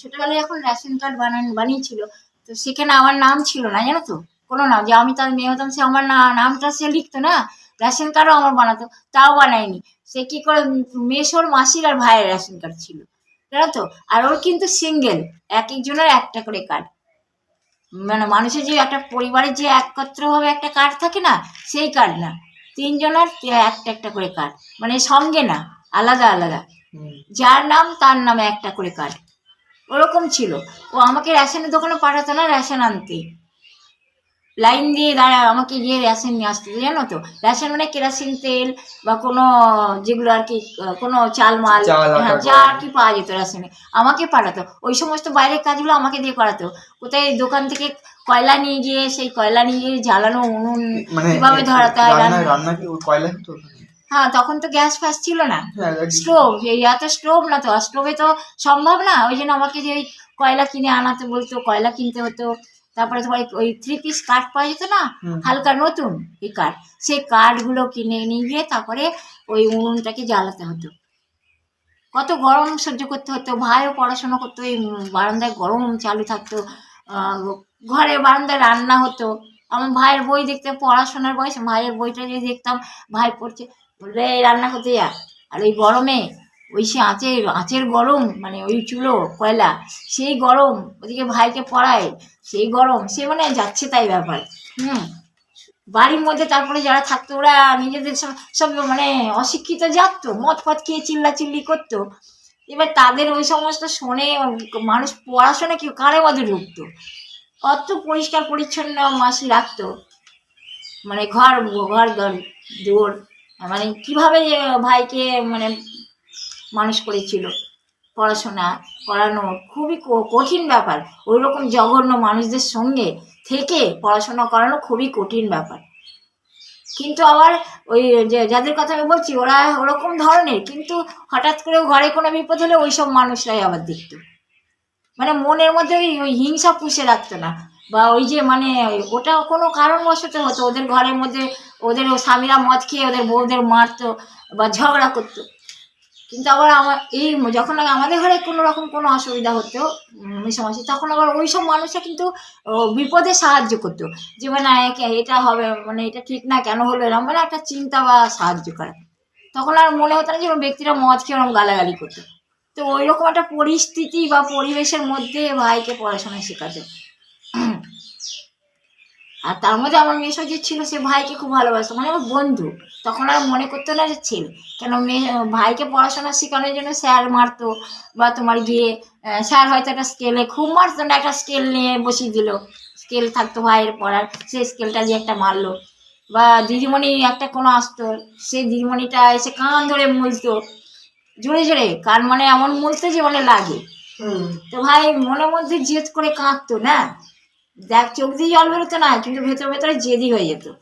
ছোটবেলায় এখন ration card বানান বানিয়েছিল। তো সেখানে আমার নাম ছিল না জানো তো? কোনো নাম। যে আমি তার মেয়ে হতাম সে আমার না নামটা সে লিখতো না। রেশন কার্ডও আমার বানাতো তাও বানায়নি। সে কি করে মেশোর মাসির আর ভাইয়ের রেশন কার্ড ছিল জানো তো? আর ওর কিন্তু সিঙ্গেল এক একজনের একটা করে কার্ড। মানে মানুষের যে একটা পরিবারের যে একত্রভাবে একটা কার্ড থাকে না সেই কার্ড না। তিনজনের একটা একটা করে কার্ড। মানে সঙ্গে না আলাদা আলাদা। যার নাম তার নামে একটা করে কার্ড। ওরকম ছিল। ও আমাকে রেশনের দোকানে পাঠাতো না রেশন আনতে। লাইন দিয়ে দাঁড়া আমাকে গিয়ে রেশন নিয়ে আসতে জানো তো? রেশন মানে কেরাসিন তেল বা কোনো যেগুলো আর কি কোনো চাল মাল হ্যাঁ, যা আর কি পাওয়া যেত রেশনে আমাকে পাঠাতো। ওই সমস্ত বাইরের কাজগুলো আমাকে দিয়ে করাতো। কোথায় দোকান থেকে কয়লা নিয়ে গিয়ে সেই কয়লা নিয়ে গিয়ে জ্বালানো উনুন মানে কীভাবে ধরাতে হয় রান্না কি কয়লা হ্যাঁ তখন তো গ্যাস ফ্যাস ছিল না। স্টোভ এই এত স্টোভ না তো স্টোভে তো সম্ভব না। ওই জন্য আমাকে যে ওই কয়লা কিনে আনাতে বলতো কয়লা কিনতে হতো। তারপরে তোমার ওই- থ্রি পিস কাঠ পাওয়া যেত না? হালকা নতুন এই কাঠ সেই কাঠগুলো কিনে নিয়ে গিয়ে তারপরে ওই উনুনটাকে জ্বালাতে হতো। কত গরম সহ্য করতে হতো। ভাইও পড়াশোনা করতো এই বারান্দায় গরম চালু থাকতো। আহ, ঘরে বারান্দায় রান্না হতো। আমার ভাইয়ের বই দেখতে পড়াশোনার বয়স ভাইয়ের বইটা যদি দেখতাম ভাই পড়ছে। বলবে, "এই রান্না করতে যা। আর ওই গরমে ওই সে আঁচের আঁচের গরম মানে ওই চুলো, কয়লা, সেই গরম, ওদিকে ভাইকে পড়ায়, সেই গরম, সে মানে যাচ্ছে তাই ব্যাপার, হুম? বাড়ির মধ্যে তারপরে যারা থাকতো, ওরা নিজেদের সব সব মানে অশিক্ষিত জানতো মদ ফদ খেয়ে চিল্লা চিল্লি করতো। এবার তাদের ওই সমস্ত শোনে মানুষ পড়াশোনা কি, কারে মধ্যে ঢুকতো? অত পরিষ্কার পরিচ্ছন্ন মাসি রাখতো মানে ঘর ঘর দর, দুয়ার মানে কীভাবে ভাইকে মানে মানুষ করেছিল? পড়াশোনা করানো খুবই কঠিন ব্যাপার। ওই রকম জঘন্য মানুষদের সঙ্গে থেকে পড়াশোনা করানো খুবই কঠিন ব্যাপার। কিন্তু আবার ওই যে যাদের কথা আমি বলছি, ওরা ওরকম ধরনের। কিন্তু হঠাৎ করে ঘরে কোনো বিপদ হলে ওই সব মানুষরাই আবার দেখত। মানে মনের মধ্যে ওই হিংসা পুষে রাখতো না। বা ওই যে মানে ওটা কোনো কারণবশত হতো, ওদের ঘরের মধ্যে ওদের স্বামীরা মদ খেয়ে ওদের বউদের মারতো বা ঝগড়া করতো। কিন্তু আবার আমার এই যখন আমাদের ঘরে কোনো রকম কোনো অসুবিধা হতো মিশামাশি তখন আবার ওই সব মানুষরা কিন্তু বিপদে সাহায্য করতো। যে মানে একে- এটা হবে মানে এটা ঠিক না, কেন হলো এরকম মানে একটা চিন্তা বা সাহায্য করা। তখন আর মনে হতো না যে ব্যক্তিরা মদ খেয়ে ওরকম গালাগালি করতো। তো ওই রকম একটা পরিস্থিতি বা পরিবেশের মধ্যে ভাইকে পড়াশোনা শেখাতো। আর তার মধ্যে আমার মেশো যে ছিল সে ভাইকে খুব ভালোবাসতো। মানে আমার বন্ধু। তখন আর মনে করতো না যে ছেলে। কেন মেয়ে ভাইকে পড়াশোনা শেখানোর জন্য স্যার মারতো বা তোমার গিয়ে স্যার হয়তো একটা স্কেলে খুব মারতো না একটা স্কেল নিয়ে বসিয়ে দিল। স্কেল থাকতো ভাইয়ের পড়ার সে স্কেলটা দিয়ে একটা মারলো। বা দিদিমণি একটা কোনো আসতো সে দিদিমণিটা এসে কান ধরে মুলতো। জোরে জোরে। কান মানে এমন মুলতো যে মানে লাগে। তো ভাই মনের মধ্যে জেদ করে কাঁদতো না? দেখ, চোখ দিয়ে জল বেরোতো না কিন্তু ভেতরে ভেতরে জেদি হয়ে যেত।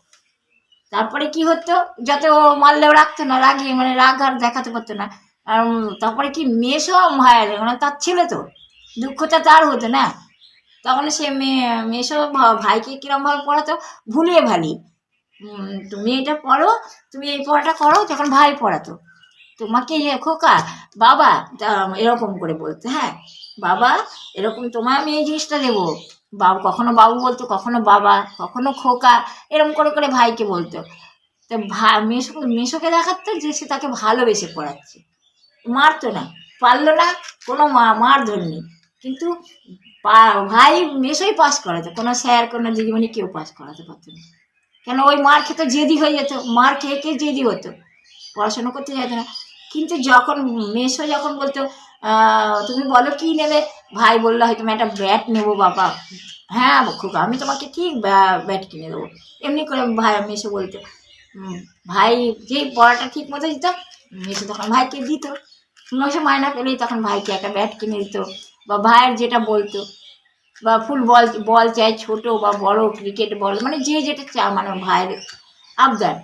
তারপরে কি হতো? যাতে ও মারলেও রাখতো না রাগিয়ে মানে রাগ আর দেখাতে পারতো না। আর তারপরে কি মেয়ে সব ভাইয়ের মানে তার ছেলে তো। দুঃখটা তার হতো না। তখন সে মেয়ে মেয়ে ভা- ভাইকে কিরমভাবে পড়াতো? ভুলিয়ে ভালি তুমি এটা পড়ো, তুমি এই পড়াটা করো যখন ভাই পড়াতো। তোমাকে ইয়ে খোকা, বাবা এরকম করে বলতো হ্যাঁ। বাবা, এরকম তোমায় আমি এই জিনিসটা দেবো। বাবু কখনো বাবু বলতো, কখনো বাবা, কখনো খোকা এরকম করে করে ভাইকে বলতো। তো ভাই মেশো মেশোকে দেখাতো যে সে তাকে ভালোবেসে পড়াচ্ছে। মারতো না, পারল না, কোনো মা মার ধরনি কিন্তু ভাই মেশোই পাস করাতো, কোনো স্যার, কোনো দিদিমণি কেউ পাস করাতে পারতো না কেন ওই মার খেতে জেদি হয়ে যেত, মার খেয়ে খেয়ে জেদি হতো। পড়াশোনা করতে যেত না। কিন্তু যখন মেশো যখন বলতো তুমি বলো কি নেবে? ভাই বলল, হয়তো আমি একটা ব্যাট নেব বাবা। হ্যাঁ খুব, আমি তোমাকে ঠিক ব্যা- ব্যাট কিনে দেবো। এমনি করে ভাই মেশো বলতো ভাই যেই পড়াটা ঠিক মতো দিত? মেশো তখন ভাইকে দিত। মেশো মায়না পেলেই তখন ভাইকে একটা ব্যাট কিনে দিত বা ভাইয়ের যেটা বলতো বা ফুটবল, বল চাই ছোট বা বড় ক্রিকেট বল মানে যে যেটা চা মানে ভাইয়ের আবদার।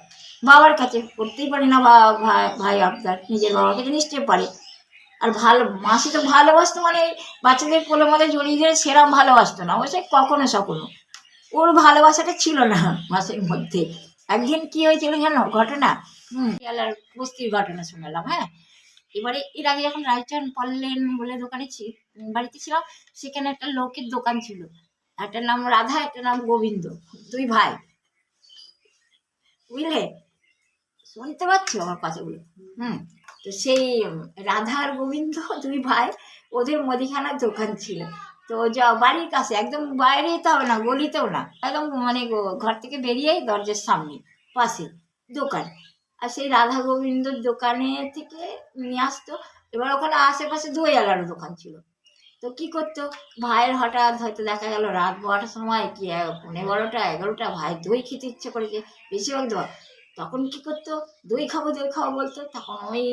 বাবার কাছে করতেই পারে না বা ভাই ভাই আবদার, নিজের বাবার কাছে নিশ্চয়ই পারে। আর ভালো মাসি তো ভালোবাসতো মানে বাচ্চাদের কোলের মধ্যে জড়িয়ে ধরে সেরম ভালোবাসতো না অবশ্যই কখনো সকনো ওর ভালোবাসাটা ছিল না মাসের মধ্যে। একদিন কি হয়েছিল জানো ঘটনা? হুম। পেয়ালার কুস্তির ঘটনা শোনালাম হ্যাঁ? এবারে এর আগে যখন রায়চরণ পল্লেন বলে দোকানে বাড়িতে ছিলাম সেখানে একটা লোকের দোকান ছিল। একটা নাম রাধা একটা নাম গোবিন্দ দুই ভাই। বুঝলে? শুনতে পাচ্ছ আমার কথাগুলো? হুম। তো সেই রাধা আর গোবিন্দ দুই ভাই ওদের মুদিখানার দোকান ছিল। তো যা বাড়ির কাছে, একদম বাইরে যেতে না, গলিতেও না, একদম মানে ঘর থেকে বেরিয়েই দরজার সামনে, পাশে দোকান। আর সেই রাধা গোবিন্দর দোকানে থেকে নিয়ে আসতো। এবার ওখানে আশেপাশে দই আলার দোকান ছিল। তো কি করতো, ভাইয়ের হঠাৎ হয়তো দেখা গেল রাত বারোটার সময় কি পনেরো বারোটা এগারোটা, ভাই দই খেতে ইচ্ছে করেছে, বেশিরভাগ দই তখন কি করতো? দই খাব দই খাব বলতো। তখন ওই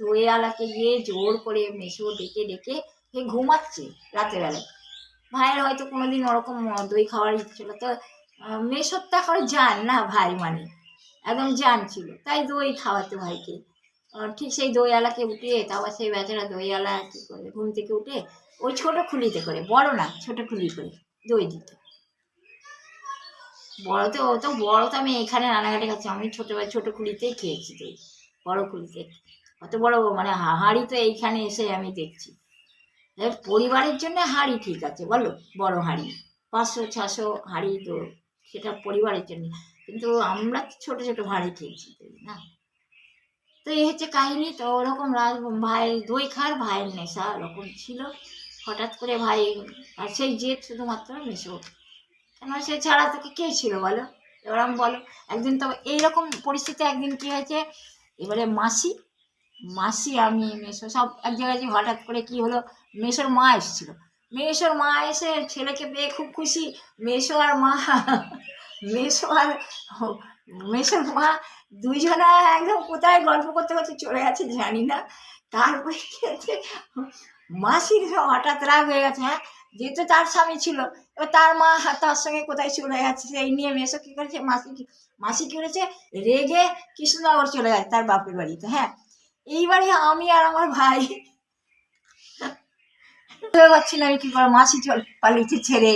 দইওয়ালাকে গিয়ে জোর করে মেশো ডেকে ডেকে সে ঘুমাচ্ছে রাতের বেলায় ভাইয়ের হয়তো কোনোদিন ওরকম দই খাওয়ার ইচ্ছে হলো তো মেশোর তো এখন জান না ভাই মানে। একদম জান ছিল। তাই দই খাওয়াতো ভাইকে। ঠিক সেই দইওয়ালাকে উঠিয়ে, তারপর সেই বেচারা দইওয়ালা কী করে, ঘুম থেকে উঠে ওই ছোটো খুলিতে করে, বড় না, ছোটো খুলি করে দই দিত। বড়তে ও তো বড় তো আমি এখানে রানাঘাটে খাচ্ছি আমি ছোটোবেলা, ছোটো খুলিতেই খেয়েছি দই বড় খুলিতে অত বড় মানে হাঁড়ি তো এইখানে এসে আমি দেখছি। পরিবারের জন্য হাঁড়ি ঠিক আছে, বলো? বড় হাঁড়ি, পাঁচশো, ছশো হাঁড়ি তো সেটা পরিবারের জন্য। কিন্তু আমরা তো ছোটো ছোটো হাঁড়ি খেয়েছি না? তো এই হচ্ছে কাহিনী। তো ওরকম ভাই, দই খার ভাইয়ের নেশা ওরকম ছিল। হঠাৎ করে ভাই, আর সেই জেদ শুধুমাত্র মেশো। কেন সে ছাড়া তোকে কে ছিল বলো? এবার আমি বলো, একদিন তো এইরকম পরিস্থিতি, একদিন কি হয়েছে? এবারে মাসি মাসি আমি মেশো সব এক জায়গায় যে হঠাৎ করে কি হলো? মেশোর মা এসেছিল। মেশোর মা এসে ছেলেকে পেয়ে খুব খুশি। মেশো আর মা মেশো আর মেশোর মা দুইজনা একদম কোথায় গল্প করতে করতে চলে গেছে জানি না। তারপরে মাসির হঠাৎ রাগ হয়ে গেছে হ্যাঁ? যেহেতু তার স্বামী ছিল, এবার তার মা তার সঙ্গে কোথায় চলে গেছে সেই নিয়ে মেসো কী করেছে? মাসি মাসি কী করেছে? রেগে কৃষ্ণনগর চলে গেছে তার বাপের বাড়িতে হ্যাঁ। এইবারে আমি আর আমার ভাই না কি করে মাসি চল পালিয়েছে ছেড়ে,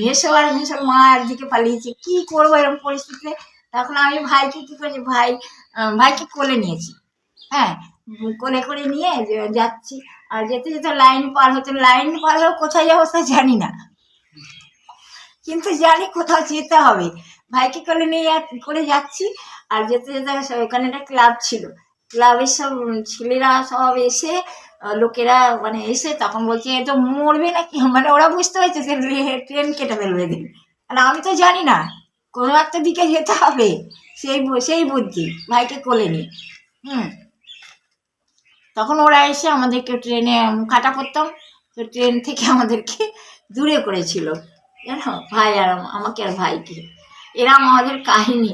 মেসো আর মেসোর মা একদিকে পালিয়েছে, কি করব এরকম পরিস্থিতিতে? তখন আমি ভাইকে কি করেছি? ভাই ভাইকে কোলে নিয়েছি হ্যাঁ কোলে করে নিয়ে যাচ্ছি। আর যেতে যেতে লাইন পার হতে, লাইন পার হয়ে কোথায় যাব তা জানি না। কিন্তু জানি কোথাও যেতে হবে। ভাইকে কোলে নিয়ে করে যাচ্ছি, আর যেতে যেতে ওখানে একটা ক্লাব ছিল। ক্লাবের সব ছেলেরা সব এসে লোকেরা মানে এসে তখন বলছে, এ তো মরবে নাকি? মানে ওরা বুঝতে পারছে যে ট্রেন কেটে ফেলবে দিন আর আমি তো জানি না, কোনো একটা দিকে যেতে হবে। সেই সেই বুদ্ধি, ভাইকে কোলে নিয়ে। হুম। তখন ওরা এসে আমাদেরকে ট্রেনে কাটা করতাম তো ট্রেন থেকে আমাদেরকে দূরে করেছিল। জানো? ভাই আর আমাকে আর ভাইকে এরা আমাদের কাহিনী।